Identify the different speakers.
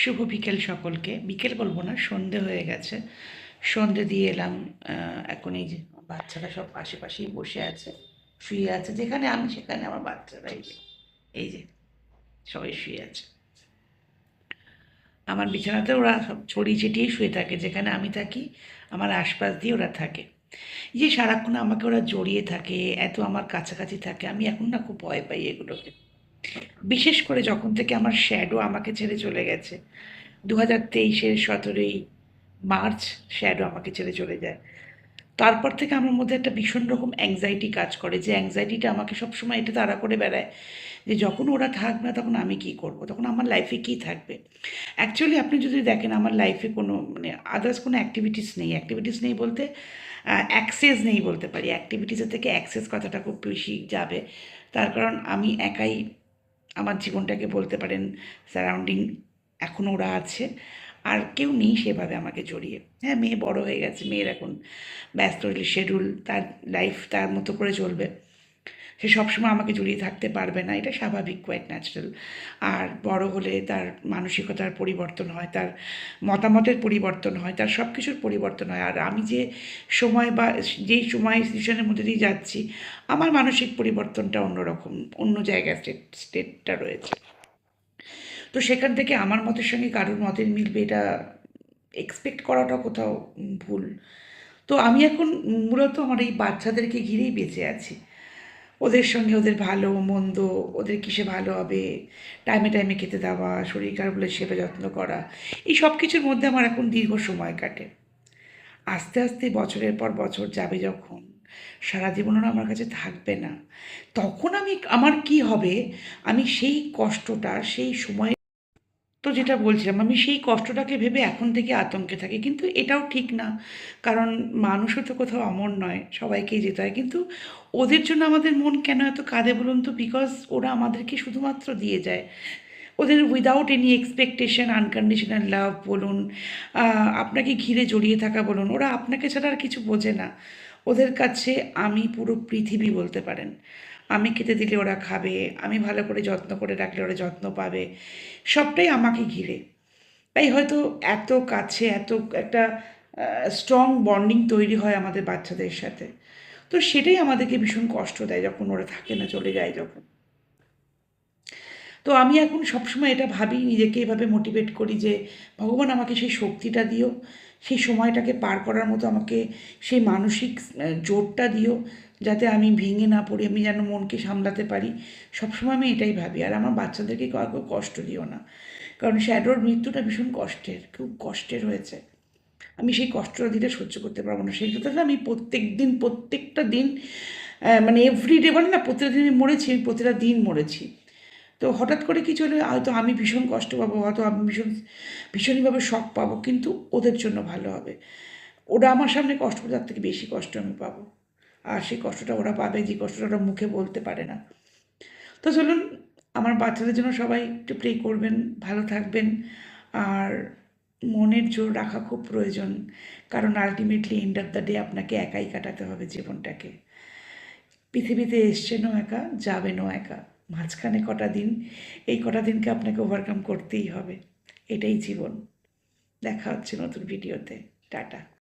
Speaker 1: শুভ বিকেল সকলকে। বিকেল বলব না, সন্ধে হয়ে গেছে। সন্ধে দিয়ে এলাম এখন এই বাচ্চারা সব আশেপাশেই বসে আছে, শুয়ে আছে। যেখানে আমি সেখানে আমার বাচ্চারা এই যে এই যে সবাই শুয়ে আছে। আমার বিছানাতে ওরা সব ছড়িয়ে ছিটিয়ে শুয়ে থাকে। যেখানে আমি থাকি, আমার আশপাশ দিয়ে ওরা থাকে। যে সারাক্ষণ আমাকে ওরা জড়িয়ে থাকে, এত আমার কাছাকাছি থাকে, আমি এখন না খুব ভয় পাই এগুলোকে। বিশেষ করে যখন থেকে আমার শ্যাডো আমাকে ছেড়ে চলে গেছে দু হাজার তেইশের সতেরোই মার্চ শ্যাডো আমাকে ছেড়ে চলে যায়। তারপর থেকে আমার মধ্যে একটা ভীষণ রকম অ্যাংজাইটি কাজ করে, যে অ্যাংজাইটিটা আমাকে সবসময় এটা তাড়া করে বেড়ায়, যে যখন ওরা থাকবে না তখন আমি কি করব, তখন আমার লাইফে কি থাকবে? অ্যাকচুয়ালি আপনি যদি দেখেন আমার লাইফে কোনো মানে আদার্স কোনো অ্যাক্টিভিটিস নেই অ্যাক্টিভিটিস নেই বলতে অ্যাক্সেস নেই বলতে পারি। অ্যাক্টিভিটিসের থেকে অ্যাক্সেস কথাটা খুব বেশি যাবে। তার কারণ আমি একাই আমার জীবনটাকে বলতে পারেন সারাউন্ডিং এখন ওরা আছে। আর কেউ নেই সেভাবে আমাকে জড়িয়ে। হ্যাঁ মেয়ে বড় হয়ে গেছে, মেয়ের এখন ব্যস্ত শিডিউল তার লাইফ তার মতো করে চলবে। সে সবসময় আমাকে জড়িয়ে থাকতে পারবে না, এটা স্বাভাবিক কোয়াইট ন্যাচারাল আর বড় হলে তার মানসিকতার পরিবর্তন হয়, তার মতামতের পরিবর্তন হয়, তার সব কিছুর পরিবর্তন হয়। আর আমি যে সময় বা যেই সময় সিচুয়েশনের মধ্যে দিয়ে যাচ্ছি, আমার মানসিক পরিবর্তনটা অন্যরকম, অন্য জায়গায় স্টেট স্টেটটা রয়েছে। তো সেখান থেকে আমার মতের সঙ্গে কারোর মতের মিলবে এটা এক্সপেক্ট করাটা কোথাও ভুল। তো আমি এখন মূলত আমার এই বাচ্চাদেরকে ঘিরেই বেঁচে আছি। ওদের সঙ্গে ওদের ভালো, মন্দ, ওদের কিসে ভালো হবে টাইমে টাইমে খেতে দেওয়া, শরীর খারাপ হলে সেবা যত্ন করা, এই সব কিছুর মধ্যে আমার এখন দীর্ঘ সময় কাটে। আস্তে আস্তে বছরের পর বছর যাবে যখন, সারা জীবন ওরা আমার কাছে থাকবে না, তখন আমি, আমার কি হবে, আমি সেই কষ্টটা, সেই সময় তো যেটা বলছিলাম, আমি সেই কষ্টটাকে ভেবে এখন থেকে আতঙ্কে থাকি। কিন্তু এটাও ঠিক না। কারণ মানুষও তো কোথাও অমর নয়, সবাইকেই যেতে হয়। কিন্তু ওদের জন্য আমাদের মন কেন এত কাঁদে বলুন তো? বিকজ ওরা আমাদেরকে শুধুমাত্র দিয়ে যায়। ওদের without any expectation unconditional love বলুন আপনাকে ঘিরে জড়িয়ে থাকা বলুন, ওরা আপনাকে ছাড়া আর কিছু বোঝে না। ওদের কাছে আমি পুরো পৃথিবী বলতে পারেন। আমি খেতে দিলে ওরা খাবে, আমি ভালো করে যত্ন করে রাখলে ওরা যত্ন পাবে, সবটাই আমাকে ঘিরে। তাই হয়তো এত কাছে, এত একটা স্ট্রং বন্ডিং তৈরি হয় আমাদের বাচ্চাদের সাথে। তো সেটাই আমাদেরকে ভীষণ কষ্ট দেয় যখন ওরা থাকে না, চলে যায় যখন। তো আমি এখন সবসময় এটা ভাবি, নিজেকে এভাবে মোটিভেট করি যে, ভগবান, আমাকে সেই শক্তিটা দিও, সেই সময়টাকে পার করার মতো আমাকে সেই মানসিক জোরটা দিও, যাতে আমি ভেঙে না পড়ি, আমি যেন মনকে সামলাতে পারি। সবসময় আমি এটাই ভাবি। আর আমার বাচ্চাদেরকে কাউকে কষ্ট দিও না। কারণ শ্যাডোর মৃত্যুটা ভীষণ কষ্টের, খুব কষ্টের হয়েছে। আমি সেই কষ্টটা দিলে সহ্য করতে পারব না। সেই কথাটা আমি প্রত্যেক দিন প্রত্যেকটা দিন মানে এভরিডে বলে না, প্রতিটা দিন আমি মরেছি, আমি প্রতিটা দিন মরেছি। তো হঠাৎ করে কিছু হলে হয়তো আমি ভীষণ কষ্ট পাবো, হয়তো আমি ভীষণ, ভীষণভাবে শখ পাবো, কিন্তু ওদের জন্য ভালো হবে। ওরা আমার সামনে কষ্ট তার থেকে বেশি কষ্ট আমি পাবো। আর সেই কষ্টটা ওরা পাবে, যে কষ্টটা ওরা মুখে বলতে পারে না। তো চলুন, আমার বাচ্চাদের জন্য সবাই একটু প্রে করবেন, ভালো থাকবেন। আর মনের জোর রাখা খুব প্রয়োজন, কারণ ultimately end of the day আপনাকে একাই কাটাতে হবে জীবনটাকে। পৃথিবীতে এসছেনও একা, যাবেনও একা। মাঝখানে কটা দিন, এই কটা দিনকে আপনাকে ওভারকাম করতেই হবে। এটাই জীবন। দেখা হচ্ছে নতুন ভিডিওতে টাটা।